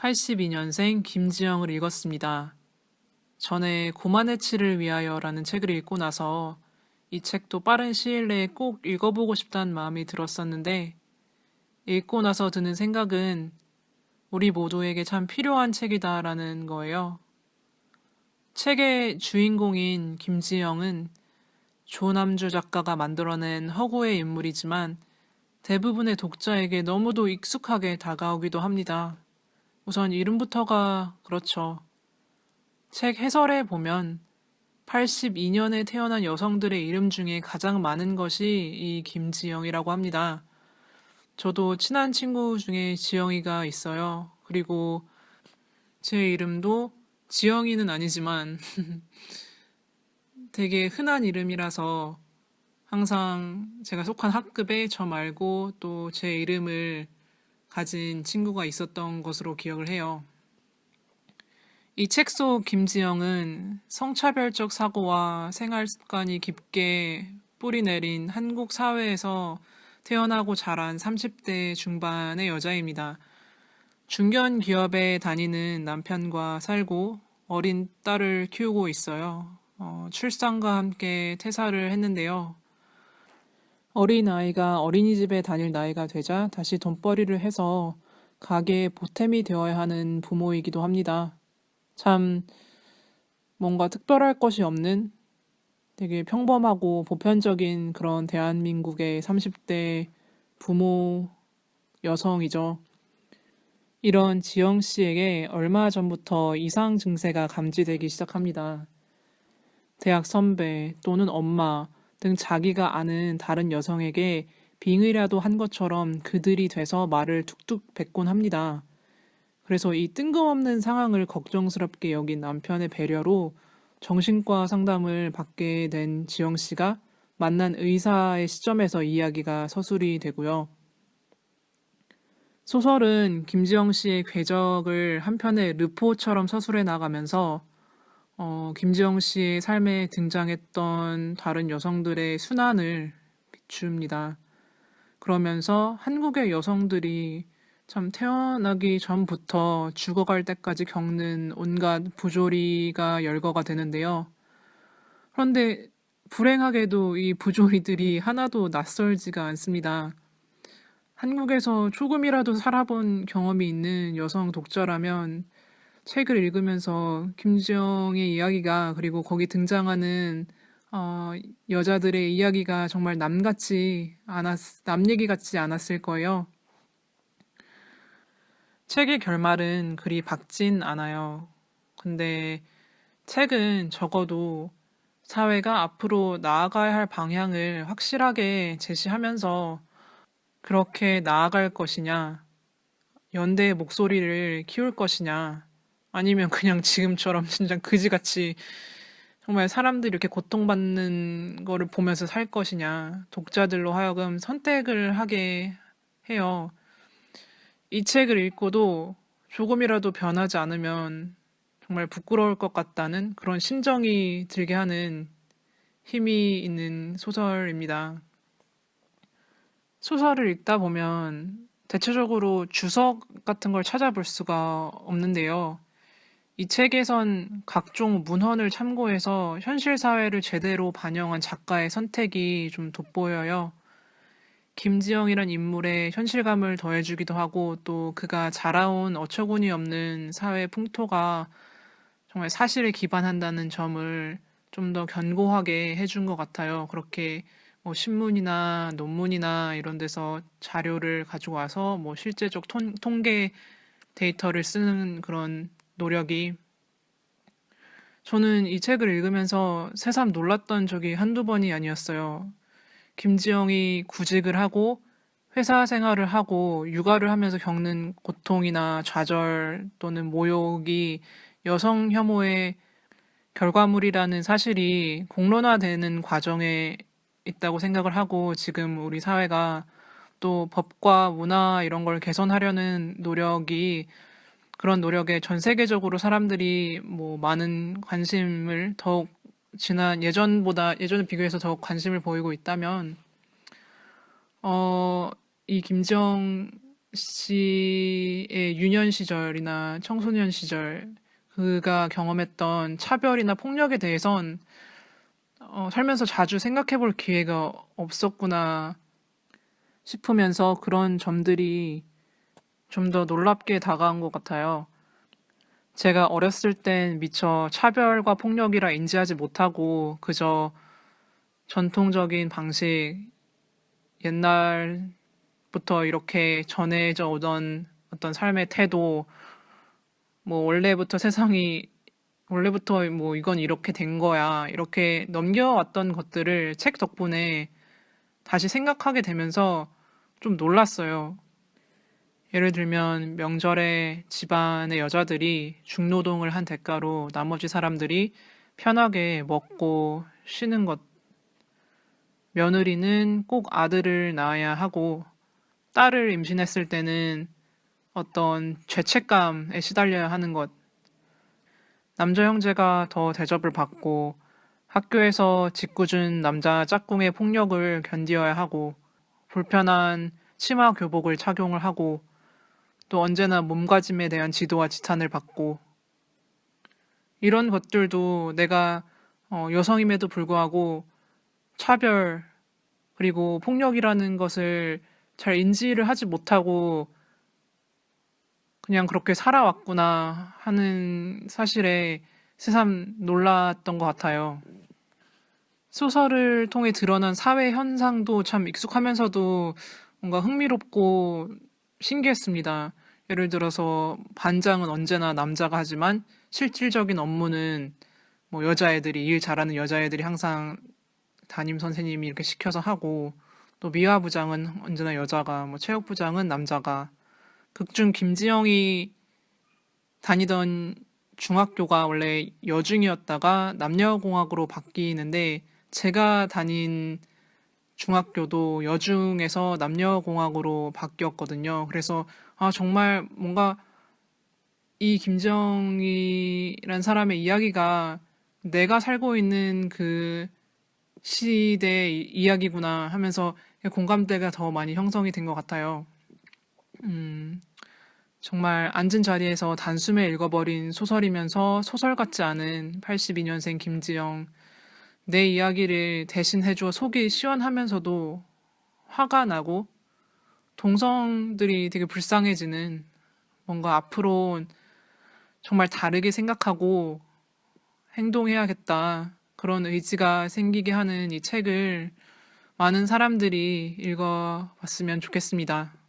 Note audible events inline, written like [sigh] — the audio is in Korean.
82년생 김지영을 읽었습니다. 전에 고만의 치를 위하여라는 책을 읽고 나서 이 책도 빠른 시일 내에 꼭 읽어보고 싶다는 마음이 들었었는데 읽고 나서 드는 생각은 우리 모두에게 참 필요한 책이다라는 거예요. 책의 주인공인 김지영은 조남주 작가가 만들어낸 허구의 인물이지만 대부분의 독자에게 너무도 익숙하게 다가오기도 합니다. 우선 이름부터가 그렇죠. 책 해설에 보면 82년에 태어난 여성들의 이름 중에 가장 많은 것이 이 김지영이라고 합니다. 저도 친한 친구 중에 지영이가 있어요. 그리고 제 이름도 지영이는 아니지만 [laughs] 되게 흔한 이름이라서 항상 제가 속한 학급에 저 말고 또 제 이름을 가진 친구가 있었던 것으로 기억을 해요. 이 책 속 김지영은 성차별적 사고와 생활 습관이 깊게 뿌리 내린 한국 사회에서 태어나고 자란 30대 중반의 여자입니다. 중견 기업에 다니는 남편과 살고 어린 딸을 키우고 있어요. 어, 출산과 함께 퇴사를 했는데요. 어린 아이가 어린이집에 다닐 나이가 되자 다시 돈벌이를 해서 가게의 보탬이 되어야 하는 부모이기도 합니다. 참 뭔가 특별할 것이 없는 되게 평범하고 보편적인 그런 대한민국의 30대 부모 여성이죠. 이런 지영 씨에게 얼마 전부터 이상 증세가 감지되기 시작합니다. 대학 선배 또는 엄마 등 자기가 아는 다른 여성에게 빙의라도 한 것처럼 그들이 돼서 말을 툭툭 뱉곤 합니다. 그래서 이 뜬금없는 상황을 걱정스럽게 여긴 남편의 배려로 정신과 상담을 받게 된 지영 씨가 만난 의사의 시점에서 이야기가 서술이 되고요. 소설은 김지영 씨의 궤적을 한편의 르포처럼 서술해 나가면서 어, 김지영 씨의 삶에 등장했던 다른 여성들의 순환을 비춥니다. 그러면서 한국의 여성들이 참 태어나기 전부터 죽어갈 때까지 겪는 온갖 부조리가 열거가 되는데요. 그런데 불행하게도 이 부조리들이 하나도 낯설지가 않습니다. 한국에서 조금이라도 살아본 경험이 있는 여성 독자라면 책을 읽으면서 김지영의 이야기가 그리고 거기 등장하는 어, 여자들의 이야기가 정말 남같지 않았, 남 얘기 같지 않았을 거예요. 책의 결말은 그리 밝진 않아요. 근데 책은 적어도 사회가 앞으로 나아가야 할 방향을 확실하게 제시하면서 그렇게 나아갈 것이냐, 연대의 목소리를 키울 것이냐, 아니면 그냥 지금처럼 진짜 그지같이 정말 사람들이 이렇게 고통받는 거를 보면서 살 것이냐, 독자들로 하여금 선택을 하게 해요. 이 책을 읽고도 조금이라도 변하지 않으면 정말 부끄러울 것 같다는 그런 심정이 들게 하는 힘이 있는 소설입니다. 소설을 읽다 보면 대체적으로 주석 같은 걸 찾아볼 수가 없는데요. 이 책에선 각종 문헌을 참고해서 현실 사회를 제대로 반영한 작가의 선택이 좀 돋보여요. 김지영이란 인물의 현실감을 더해주기도 하고 또 그가 자라온 어처구니 없는 사회 풍토가 정말 사실에 기반한다는 점을 좀 더 견고하게 해준 것 같아요. 그렇게 뭐 신문이나 논문이나 이런 데서 자료를 가지고 와서 뭐 실제적 통, 통계 데이터를 쓰는 그런 노력이 저는 이 책을 읽으면서 새삼 놀랐던 적이 한두 번이 아니었어요. 김지영이 구직을 하고 회사 생활을 하고 육아를 하면서 겪는 고통이나 좌절 또는 모욕이 여성 혐오의 결과물이라는 사실이 공론화되는 과정에 있다고 생각을 하고 지금 우리 사회가 또 법과 문화 이런 걸 개선하려는 노력이 그런 노력에 전 세계적으로 사람들이 뭐 많은 관심을 더욱 지난 예전보다 예전에 비교해서 더욱 관심을 보이고 있다면 어, 이 김정 씨의 유년 시절이나 청소년 시절 그가 경험했던 차별이나 폭력에 대해선 어, 살면서 자주 생각해 볼 기회가 없었구나 싶으면서 그런 점들이 좀 더 놀랍게 다가온 것 같아요. 제가 어렸을 땐 미처 차별과 폭력이라 인지하지 못하고 그저 전통적인 방식, 옛날부터 이렇게 전해져 오던 어떤 삶의 태도, 뭐 원래부터 세상이 원래부터 뭐 이건 이렇게 된 거야 이렇게 넘겨왔던 것들을 책 덕분에 다시 생각하게 되면서 좀 놀랐어요. 예를 들면 명절에 집안의 여자들이 중노동을 한 대가로 나머지 사람들이 편하게 먹고 쉬는 것. 며느리는 꼭 아들을 낳아야 하고 딸을 임신했을 때는 어떤 죄책감에 시달려야 하는 것. 남자 형제가 더 대접을 받고 학교에서 짓궂은 남자 짝꿍의 폭력을 견디어야 하고 불편한 치마 교복을 착용을 하고 또 언제나 몸가짐에 대한 지도와 지탄을 받고 이런 것들도 내가 어, 여성임에도 불구하고 차별 그리고 폭력이라는 것을 잘 인지를 하지 못하고 그냥 그렇게 살아왔구나 하는 사실에 새삼 놀랐던 것 같아요. 소설을 통해 드러난 사회 현상도 참 익숙하면서도 뭔가 흥미롭고 신기했습니다. 예를 들어서 반장은 언제나 남자가 하지만 실질적인 업무는 뭐 여자애들이 일 잘하는 여자애들이 항상 담임 선생님이 이렇게 시켜서 하고 또 미화 부장은 언제나 여자가 뭐 체육 부장은 남자가. 극중 김지영이 다니던 중학교가 원래 여중이었다가 남녀공학으로 바뀌는데 제가 다닌 중학교도 여중에서 남녀공학으로 바뀌었거든요. 그래서 아 정말 뭔가 이 김정희란 사람의 이야기가 내가 살고 있는 그 시대의 이야기구나 하면서 공감대가 더 많이 형성이 된 것 같아요. 음, 정말 앉은 자리에서 단숨에 읽어버린 소설이면서 소설 같지 않은 82년생 김지영. 내 이야기를 대신 해줘 속이 시원하면서도 화가 나고 동성들이 되게 불쌍해지는 뭔가 앞으로 정말 다르게 생각하고 행동해야겠다. 그런 의지가 생기게 하는 이 책을 많은 사람들이 읽어봤으면 좋겠습니다.